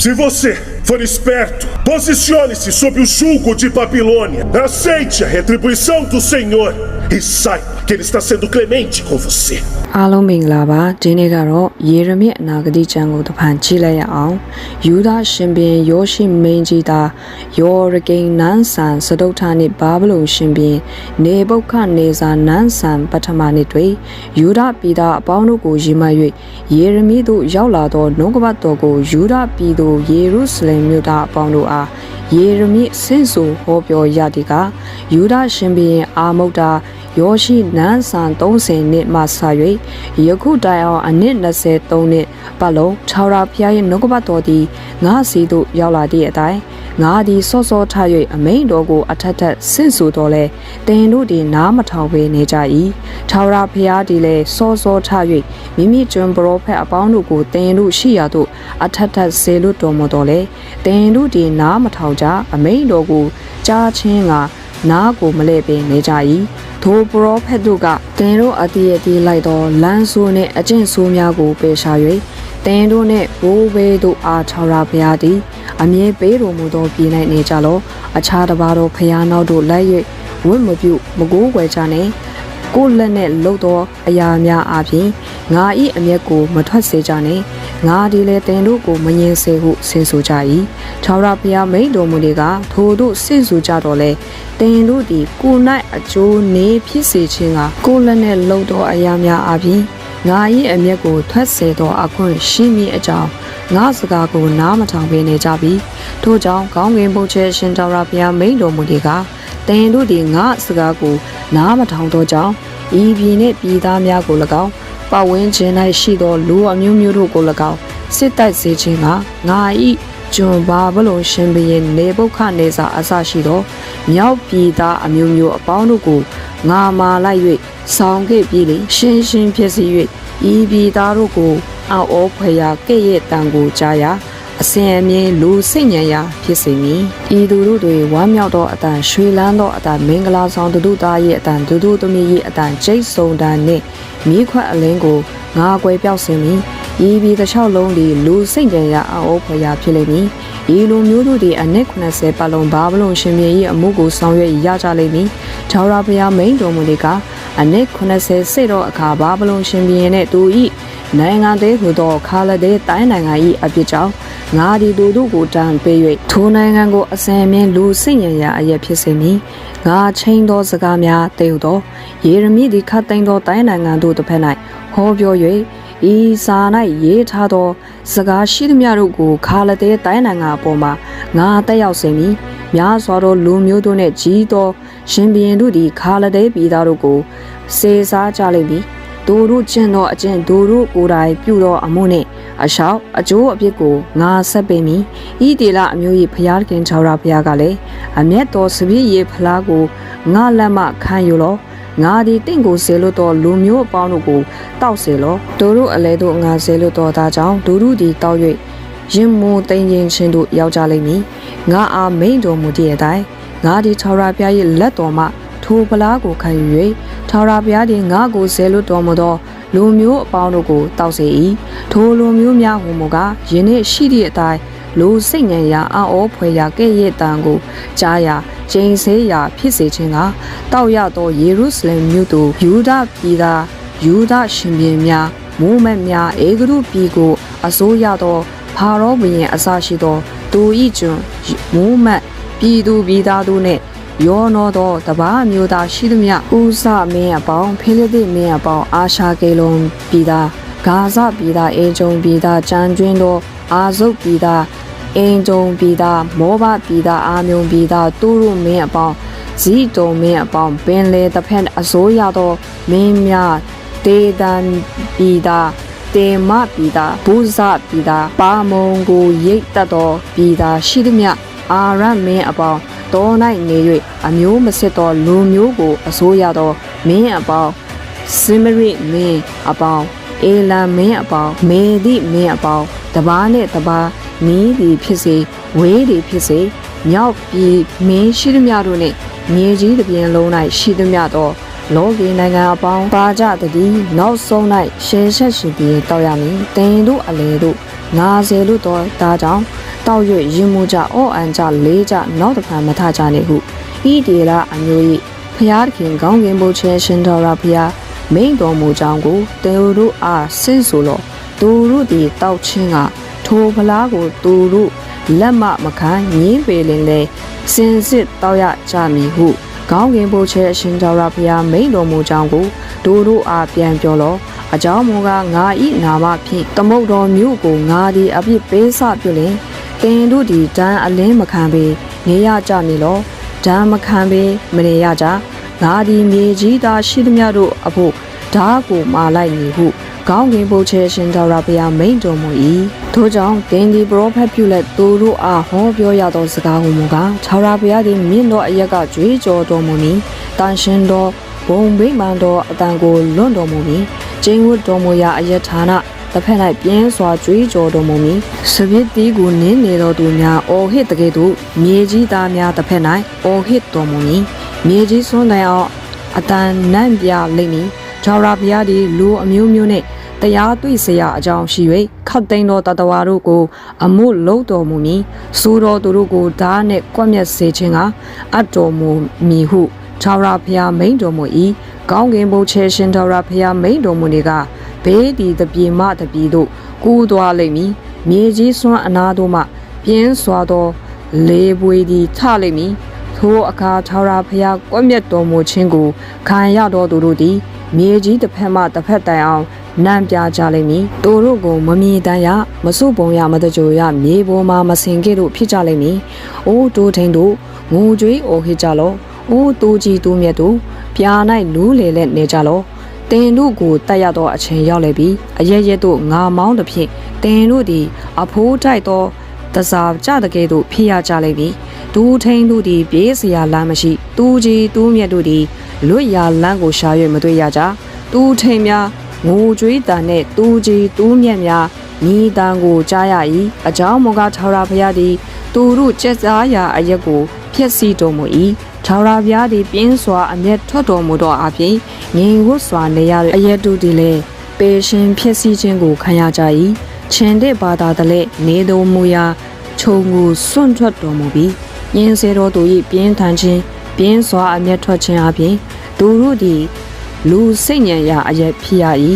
Se você for esperto, posicione-se sob o jugo de Babilônia. Aceite a retribuição do Senhor e saiba que Ele está sendo clemente com você. အားလုံးမင်္ဂလာပါဒီနေ့ကတော့ယေရမိအနာဂတိကျမ်းကိုတစ်ဖန်ကြည့်လိုက်ရအောင်ယူဒရှင်ဘင်ယောရှိမင်းကြီးသားယောရကိန်နန်းဆန်စတုထနှင့်ဘာဗလုန်ရှင်ဘင်နေဘုခနေဇာနန်းဆန်ပထမနှစ်တွင်ယူဒပြည်သားအပေါင်းတို့ကိုရည်မှတ်၍ယေရမိသို့ရောက်လာသောနှုတ်ကပတ်တော်ကိုယူဒပြည်သို့ယေရုရှလင်မြို့သားအပေါင်းတို့အားယေရမိဆင့်ဆိုဟောပြောရသည်ကယူဒရှင်ဘင်အာမုတ်တာယောရှိနန်းဆန်30နှစ်မှစ၍ယခုတိုင်အောင်အနှစ်23နှစ်ပတ်လုံးခြောက်ရာဖျားရဲ့နှုတ်ကပတ်တော်သည်ငါစီသို့ရောက်လာသည့်အတိုင်းငါသည်စောစောထ၍အမိန်တော်ကိုအထက်ထက်ဆင့်ဆိုတော်လဲတင်တို့သည်နားမထောင်ပေနေကြ၏ခြောက်ရာဖျားသည်လည်းစောစောထ၍မိမိကျွန်းပရောဖက်အပေါင်းတို့ကိုတင်တို့ရှိရာသို့အထက်ထက်ဆေလွတ်တော်မူတော်လဲတင်တို့သည်နားမထောင်ကြအမိန်တော်ကိုကြားချင်းက နားကိုမလဲ့ပင်နေကြ၏ထိုပရောဖက်တို့ကတင်တို့အတိအတိလိုက်သောလမ်းဆိုးနှင့်အကျင့်ဆိုးများကိုပယ်ရှာ၍တင်တို့နှင့်ဘိုးဘေးတို့အားချောရာဖျားသည်အမြဲပေးတော်မူသောပြည်၌နေကြလောအခြားတစ်ပါးသောဖျားနောက်တို့လိုက်၍ဝတ်မပြုမကိုးကွယ်ကြနှင့် ကိုယ်လက်နဲ့လှုပ်သောအရာများအပြင်ငါ၏အမျက်ကိုမထွက်စေကြနှင့်ငါဒီလေတင်တို့ကိုမငင်စေဟုဆင်ဆိုကြ၏ခြောက်ရဖျားမိန်တော်မူလေကထိုတို့ဆင့်ဆိုကြတော့လေတင်တို့သည်ကို၌အကျိုးနေဖြစ်စေခြင်းကကိုယ်လက်နဲ့လှုပ်သောအရာများအပြင် ငါ၏အမျက်ကိုထွက်စေသောအခွင့်ရှိမည်အကြောင်းငါစကားကိုနားမထောင်ပေးနေကြပြီထို့ကြောင့်ကောင်းကင်ဘုရားရှင်တော်ရာဘုရားမိန်တော်မူလေကတင်တို့သည်ငါစကားကိုနားမထောင်သောကြောင့်ဤပြည်နှင့်ပြည်သားများကို၎င်းပတ်ဝန်းကျင်၌ရှိသောလူအမျိုးမျိုးတို့ကို၎င်းစစ်တိုက်စေခြင်းကငါ၏ ကျွန်ဘာဘလုံရှင်ဘရင်နေဘုခနေစာအစရှိသောမြောက်ပြည်သားအမျိုးမျိုးအပေါင်းတို့ကိုငါမာလိုက်၍ဆောင်ခဲ့ပြီးလေရှင်းရှင်းဖြစ်စီ၍ဤပြည်သားတို့ကိုအောက်ဩဖွယ်ရာကဲ့ရဲ့တံကိုကြားရာ အစဉ်အမြဲလူစိတ်ညံရာဖြစ်စေမည်ဤသူတို့တွေဝမ်းမြောက်သောအတန်ရွှေလန်းသောအတန်မင်္ဂလာဆောင်သူတို့သားရဲ့အတန်သူတို့သမီးရဲ့အတန်ကျိတ်ဆုံတန်နှင့်မိခွက်အလင်းကိုငါကွယ်ပြောက်စေမည်ဤပြည်တစ်လျှောက်လုံးသည်လူစိတ်ညံရာအောက်ဩဖွယ်ရာဖြစ်လိမ့်မည် ဤလိုမျိုးတို့သည်အနည်း80ပတ်လုံးဘာဘလုံးရှင်မြေ၏အမှုကိုဆောင်ရွက်ရကြလိမ့်မည်။ခြောက်ရာဖျားမိန်တော်မူလေကအနည်း80စိတ်သောအခါဘာဘလုံးရှင်မြေနှင့်သူ၏နိုင်ငံသေးဟူသောခါလဒဲတိုင်းနိုင်ငံ၏အပြစ်ကြောင့်ငါဒီသူတို့ကိုတန်ပေး၍ထိုနိုင်ငံကိုအစင်မြင်လူစိတ်ညံရာအရက်ဖြစ်စေမည်ငါချင်းသောစကားများတည်ဟူသောယေရမိသည်ခတ်သိမ်းသောတိုင်းနိုင်ငံတို့တစ်ဖက်၌ဟောပြော၍ဤစာ၌ရေးထားသော စကားရှိသမျှတို့ကိုခါလဒဲတိုင်းနိုင်ငံအပေါ်မှာငါတက်ရောက်စေမည်များစွာသောလူမျိုးတို့နှင့်ကြီးသောရှင်ဘီရင်တို့သည်ခါလဒဲပြည်သားတို့ကိုစေစားကြလိမ့်မည်သူတို့ကျင့်သောအကျင့်သူတို့ကိုယ်တိုင်ပြုသောအမှုနှင့်အလျှောက်အကျိုးအပြစ်ကိုငါဆက်ပေးမည်ဤတေလအမျိုး၏ဖျားခင်ချောရာဖျားကလည်းအမျက်တော်စပြည့်ရေဖလားကိုငါလက်မှခံယူလော ငါသည်တင့်ကိုဆေလို့တော်လူမျိုးအပေါင်းတို့ကိုတောက်စေလောသူတို့အလဲတို့ငါဆေလို့တော်သားကြောင့်ဒုရုသည်တောက်၍ရင်မိုးတိမ်ရင်ချင်းတို့ရောက်ကြလိမ့်မည်ငါအားမိန်တော်မူသည့်အတိုင်းငါသည်ချောရာဖျား၏လက်တော်မှထိုဖလားကိုခံယူ၍ထာဝရဘုရားသည်ငါကိုဆဲလွတ်တော်မူသောလူမျိုးအပေါင်းတို့ကိုတောက်စေ၏ထိုလူမျိုးများဟူမူကားယင်းနှင့်ရှိသည့်အတိုင်း လူစိတ်ညံရာအံ့ဩဖွယ်ရာကဲ့ရဲ့တန်ကိုကြားရာကျင်းစေးရာဖြစ်စေခြင်းကတောက်ရသောယေရုရှလင်မြို့သူယူဒပြည်သားယူဒရှင်ပြန်များမိုးမက်များအေဂရုပြည်ကိုအစိုးရသောဖာရောဘုရင်အစရှိသောသူဤကျွန်းမိုးမက်ပြည်သူပြည်သားတို့နှင့်ယောနောသောတပားမျိုးသားရှိသမျှဥစမင်းအပေါင်းဖိလိတိမင်းအပေါင်းအာရှာကေလုံပြည်သားဂါဇပြည်သားအင်ဂျုံပြည်သားကြံကျွင်းသော အာဇုတ်ပြည်သားအင်ဂျုံပြည်သားမောဘပြည်သားအာမြုံပြည်သားတူရုမင်းအပေါင်းဇီတုံမင်းအပေါင်းပင်လေတစ်ဖက်အစိုးရသောမင်းများတေတန်ပြည်သားတေမပြည်သားဘူဇပြည်သားပါမုံကိုရိတ်တက်သောပြည်သားရှိသမျှအာရမင်းအပေါင်းတော၌နေ၍အမျိုးမစစ်သောလူမျိုးကိုအစိုးရသောမင်းအပေါင်းစင်မရိမင်းအပေါင်းအေလံမင်းအပေါင်းမေသည့်မင်းအပေါင်း တပားနှင့်တပားမင်းသည်ဖြစ်စေဝေးသည်ဖြစ်စေမြောက်ပြည်မင်းရှိသမျှတို့နှင့်မြေကြီးတစ်ပြင်လုံး၌ရှိသမျှသောလောကီနိုင်ငံအပေါင်းပါကြတည်းနောက်ဆုံး၌ရှင်းဆက်ရှင်ပြီးတောက်ရမည်တင်တို့အလေတို့ငါစေလို့တော့ဒါကြောင့်တောက်ရွေ့ရင်မှုကြအော့အန်ကြလေးကြနောက်တစ်ခါမထကြနေဟုဤဒီလာအမျိုး၏ဖျားသခင်ကောင်းကင်ဘုရားရှင်တော်ရာဖျားမိန်တော်မူကြောင်းကိုတေတို့အားဆင့်ဆိုလော့ သူတို့သည်တောက်ချင်းကထိုဖလားကိုသူတို့လက်မမခံငင်းပေလင်လေစင်စစ်တောက်ရကြမည်ဟုကောင်းကင်ဘုရားရှင်တော်ရာဖျားမိန်တော်မူကြောင်းကိုတို့တို့အားပြန်ပြောလော့အကြောင်းမူကားငါဤနာမဖြင့်သမုတ်တော်မြို့ကိုငါသည်အပြစ်ပေးစပြုလင်တင်တို့သည်တန်းအလင်းမခံပေနေရကြမည်လောဓာမခံပေမနေရကြငါသည်မြေကြီးသားရှိသမျှတို့အဖို့ဓာကိုမာလိုက်မည်ဟု ကောင်းကင်ဘုရားရှင်တော်ရာဘုရားမိန်တော်မူ၏ထို့ကြောင့်ဂင်ဒီပရောဖက်ပြုလက်သူတို့အားဟောပြောရသောစကားဟုမူကားခြောက်ရာဘုရားသည်မြင့်သောအရက်ကကြွေးကြော်တော်မူမည်တန်ရှင်သောဘုံဗိမာန်တော်အတန်ကိုလွတ်တော်မူမည်ကျင်းဝတ်တော်မူရာအယက်ဌာနတစ်ဖက်၌ပြင်းစွာကြွေးကြော်တော်မူမည်စပစ်တီးကိုနင်းနေတော်သူများအော်ဟစ်တကယ်သို့မြေကြီးသားများတစ်ဖက်၌အော်ဟစ်တော်မူမည်မြေကြီးစွန်းတိုင်အောင်အတန်နန့်ပြလိမ့်မည်ဂျော်ရာဘုရားသည်လူအမျိုးမျိုးနှင့် တရားတွေ့เสียအကြောင်းရှိ၍ခတ်သိမ်းသောတတဝါတို့ကို အမှုလုံးတော်မူမည်စိုးတော်သူတို့ကိုဓာတ်နှင့်ကွက်မျက်စေခြင်းကအပ်တော်မူမည်ဟုဂျော်ရာဘုရားမိန်တော်မူ၏ကောင်းကင်ဘုရားရှင်တော်ရာဘုရားမိန်တော်မူနေကဘေးဒီတပြေမတပြေတို့ကူးသွားလိမ့်မည်မြေကြီးစွမ်းအနာတို့မှပြင်းစွာသောလေပွေသည်ထလိမ့်မည်ထိုအခါထာဝရဘုရားကွက်မြတ်တော်မူခြင်းကိုခံရတော်သူတို့သည်မြေကြီးတစ်ဖက်မှတစ်ဖက်တိုင်အောင် နံပြကြလိမ့်မည်သူတို့ကိုမမြင်တမ်းရမစုပုံရမတကြိုရမြေပေါ်မှာမစင်ခဲ့တို့ဖြစ်ကြလိမ့်မည်အိုးတိုးထိန်တို့ငိုကြွေးအိုဟစ်ကြလောအိုးတိုးကြီးတိုးမြတ်တို့ပြာ၌လူးလေလက်နေကြလောတင်တို့ကိုတတ်ရသောအချိန်ရောက်လေပြီအရဲရဲတို့ငါမောင်းသဖြင့်တင်တို့သည်အဖိုးတိုက်သောတစားကြတဲ့ကဲ့သို့ဖြစ်ရကြလိမ့်မည်ဒူးထိန်တို့သည်ပြေးစရာလမ်းမရှိတူးကြီးတူးမြတ်တို့သည်လွတ်ရာလမ်းကိုရှာ၍မတွေ့ရကြတူးထိန်များ ငိုကြွေးတန်နှင့်တူးကြီးတူးမြတ်များမိတန်ကိုကြားရ၏အကြောင်းမူကားထာဝရဘုရားသည်သူတို့ကျက်စားရာအရက်ကိုဖျက်ဆီးတော်မူ၏ထာဝရဘုရားသည်ပြင်းစွာအမျက်ထွက်တော်မူသောအပြင်ငြိမ်ဝတ်စွာနေရတဲ့အရက်တို့သည်လည်းပေရှင်ဖြစ်စည်းခြင်းကိုခံရကြ၏ခြင်တဲ့ဘာသာတလဲနေတော်မူရာခြုံကိုစွန့်ထွက်တော်မူပြီးညင်းစေတော်သူ၏ပြင်းထန်ခြင်းပြင်းစွာအမျက်ထွက်ခြင်းအပြင်သူတို့သည် လူစိတ်ညံရာအရက်ဖြစ်ရ၏